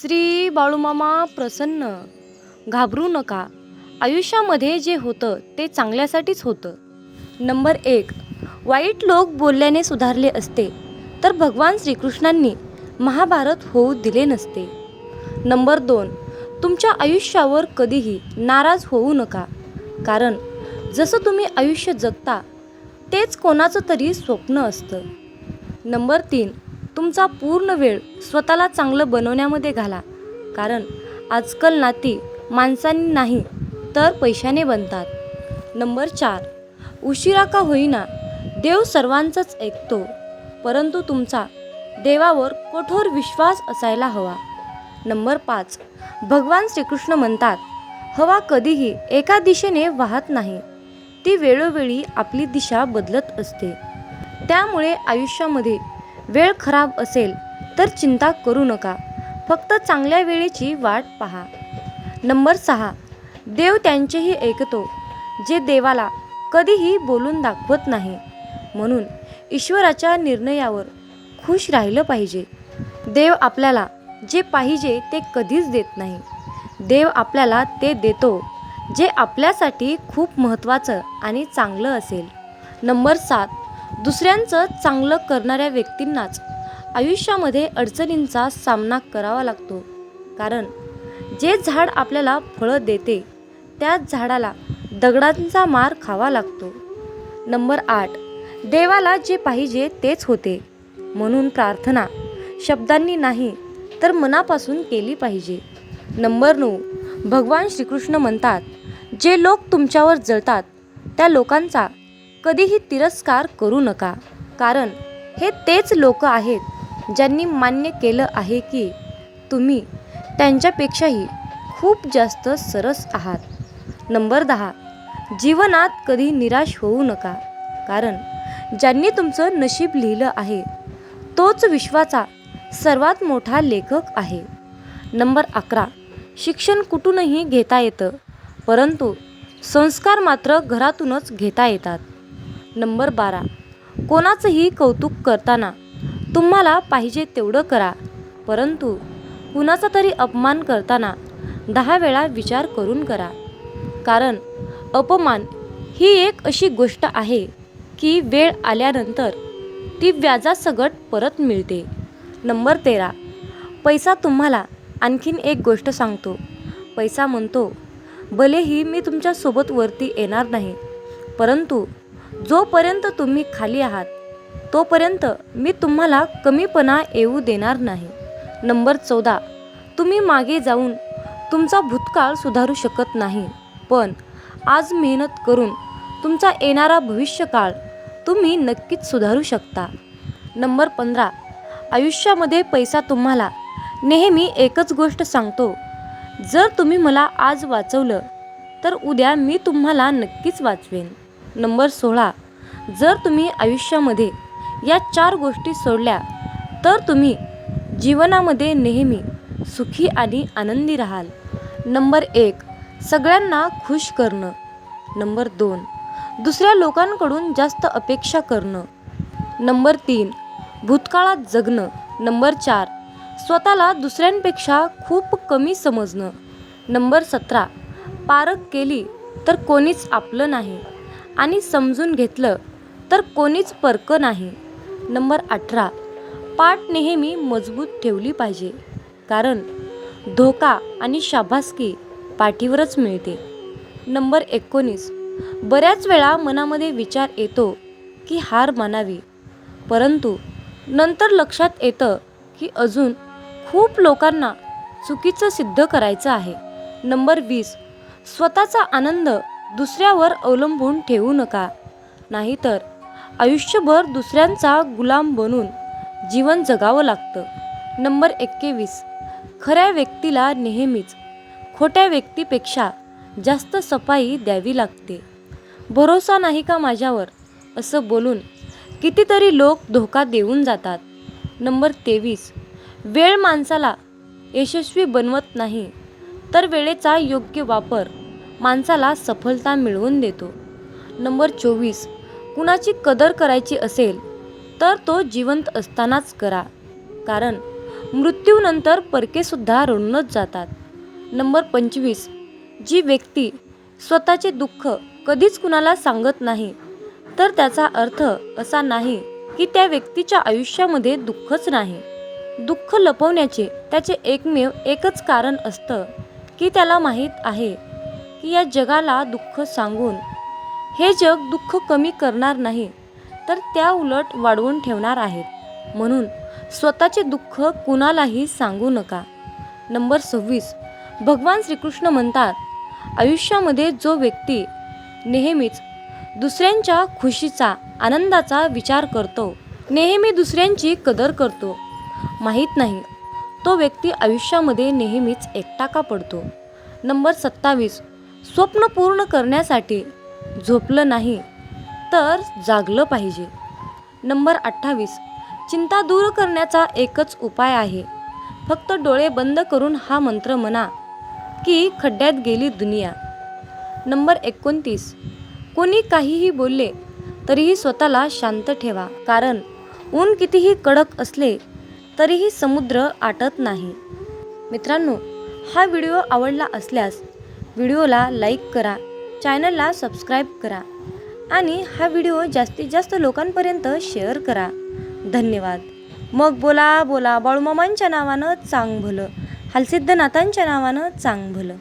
श्री बाळूमामा प्रसन्न. घाबरू नका. आयुष्यामध्ये जे होतं ते चांगल्यासाठीच होतं. नंबर एक. वाईट लोक बोलल्याने सुधारले असते तर भगवान श्रीकृष्णांनी महाभारत होऊ दिले नसते. नंबर दोन. तुमच्या आयुष्यावर कधीही नाराज होऊ नका कारण जसं तुम्ही आयुष्य जगता तेच कोणाचं तरी स्वप्न असतं. नंबर तीन. तुमचा पूर्ण वेळ स्वतःला चांगलं बनवण्यामध्ये घाला. कारण आजकाल नाती माणसांनी नाही तर पैशाने बनतात. नंबर चार उशिरा का होईना देव सर्वांचाच ऐकतो परंतु तुमचा देवावर कठोर विश्वास असायला हवा. नंबर पाच भगवान श्रीकृष्ण म्हणतात हवा कधीही एका दिशेने वाहत नाही. ती वेळोवेळी आपली दिशा बदलत असते. त्यामुळे आयुष्यामध्ये वेळ खराब असेल तर चिंता करू नका. फक्त चांगल्या वेळेची वाट पहा. नंबर सहा. देव त्यांचेही ऐकतो जे देवाला कधीही बोलून दाखवत नाही. म्हणून ईश्वराच्या निर्णयावर खुश राहिलं पाहिजे. देव आपल्याला जे पाहिजे ते कधीच देत नाही. देव आपल्याला ते देतो जे आपल्यासाठी खूप महत्त्वाचं आणि चांगलं असेल. नंबर सात. दुसऱ्यांचं चांगलं करणाऱ्या व्यक्तींनाच आयुष्यामध्ये अडचणींचा सामना करावा लागतो. कारण जे झाड आपल्याला फळं देते त्याच झाडाला दगडांचा मार खावा लागतो. नंबर आठ देवाला जे पाहिजे तेच होते. म्हणून प्रार्थना शब्दांनी नाही तर मनापासून केली पाहिजे. नंबर नऊ भगवान श्रीकृष्ण म्हणतात जे लोक तुमच्यावर जळतात त्या लोकांचा कधीही तिरस्कार करू नका. कारण हे तेच लोक आहेत ज्यांनी मान्य केलं आहे की तुम्ही त्यांच्यापेक्षाही खूप जास्त सरस आहात. नंबर दहा. जीवनात कधी निराश होऊ नका. कारण ज्यांनी तुमचं नशीब लिहिलं आहे तोच विश्वाचा सर्वात मोठा लेखक आहे. नंबर अकरा. शिक्षण कुठूनही घेता येतं परंतु संस्कार मात्र घरातूनच घेता येतात. नंबर बारा. कोणाचंही कौतुक करताना तुम्हाला पाहिजे तेवढं करा. परंतु कुणाचा तरी अपमान करताना दहा वेळा विचार करून करा. कारण अपमान ही एक अशी गोष्ट आहे की वेळ आल्यानंतर ती व्याजासकट परत मिळते. नंबर तेरा. पैसा तुम्हाला आणखीन एक गोष्ट सांगतो. पैसा म्हणतो भलेही मी तुमच्यासोबत वरती येणार नाही परंतु जोपर्यंत तुम्ही खाली आहात तोपर्यंत मी तुम्हाला कमीपणा येऊ देणार नाही. नंबर चौदा. तुम्ही मागे जाऊन तुमचा भूतकाळ सुधारू शकत नाही. पण आज मेहनत करून तुमचा येणारा भविष्यकाळ तुम्ही नक्कीच सुधारू शकता. नंबर पंधरा. आयुष्यामध्ये पैसा तुम्हाला नेहमी एकच गोष्ट सांगतो. जर तुम्ही मला आज वाचवलं तर उद्या मी तुम्हाला नक्कीच वाचवेन. नंबर सोळा. जर तुम्ही आयुष्यामध्ये या चार गोष्टी सोडल्या तर तुम्ही जीवनामध्ये नेहमी सुखी आणि आनंदी राहाल. नंबर एक सगळ्यांना खुश करणं. नंबर दोन दुसऱ्या लोकांकडून जास्त अपेक्षा करणं. नंबर तीन भूतकाळात जगणं. नंबर चार स्वतःला दुसऱ्यांपेक्षा खूप कमी समजणं. नंबर सतरा पारख केली तर कोणीच आपलं नाही. आणि समजून घेतलं तर कोणीच परकं नाही. नंबर अठरा. पाठ नेहमी मजबूत ठेवली पाहिजे. कारण धोका आणि शाबासकी पाठीवरच मिळते. नंबर एकोणीस. बऱ्याच वेळा मनामध्ये विचार येतो की हार मानावी. परंतु नंतर लक्षात येतं की अजून खूप लोकांना चुकीचं सिद्ध करायचं आहे. नंबर वीस. स्वतःचा आनंद दुसऱ्यावर अवलंबून ठेवू नका. नाहीतर आयुष्यभर दुसऱ्यांचा गुलाम बनून जीवन जगावं लागतं. नंबर एक्केवीस. खऱ्या व्यक्तीला नेहमीच खोट्या व्यक्तीपेक्षा जास्त सफाई द्यावी लागते. भरोसा नाही का माझ्यावर? असं बोलून कितीतरी लोक धोका देऊन जातात. नंबर तेवीस. वेळ माणसाला यशस्वी बनवत नाही तर वेळेचा योग्य वापर माणसाला सफलता मिळवून देतो. नंबर चोवीस. कुणाची कदर करायची असेल तर तो जिवंत असतानाच करा. कारण मृत्यूनंतर परकेसुद्धा रडूनच जातात. नंबर पंचवीस. जी व्यक्ती स्वतःचे दुःख कधीच कुणाला सांगत नाही तर त्याचा अर्थ असा नाही की त्या व्यक्तीच्या आयुष्यामध्ये दुःखच नाही. दुःख लपवण्याचे त्याचे एकमेव एकच कारण असतं की त्याला माहीत आहे की या जगाला दुःख सांगून. हे जग दुःख कमी करणार नाही तर त्या उलट वाढवून ठेवणार आहेत म्हणून स्वतःचे दुःख कुणालाही सांगू नका. नंबर सव्वीस. भगवान श्रीकृष्ण म्हणतात आयुष्यामध्ये जो व्यक्ती नेहमीच दुसऱ्यांच्या खुशीचा आनंदाचा विचार करतो नेहमी दुसऱ्यांची कदर करतो माहीत नाही तो व्यक्ती आयुष्यामध्ये नेहमीच एकटा का पडतो. नंबर सत्तावीस. स्वप्न पूर्ण करण्यासाठी झोपलं नाही तर जागलं पाहिजे. नंबर अठ्ठावीस. चिंता दूर करण्याचा एकच उपाय आहे. फक्त डोळे बंद करून हा मंत्र म्हणा की खड्ड्यात गेली दुनिया. नंबर एकोणतीस. कोणी काहीही बोलले तरीही स्वतःला शांत ठेवा कारण ऊन कितीही कडक असले तरीही समुद्र आटत नाही. मित्रांनो हा व्हिडिओ आवडला असल्यास व्हिडिओला लाईक करा चॅनलला सबस्क्राईब करा आणि हा व्हिडिओ जास्तीत जास्त लोकांपर्यंत शेअर करा. धन्यवाद. मग बोला बोला बाळूमामांच्या नावानं चांग भलं हालसिद्धनाथांच्या नावानं चांग भलं.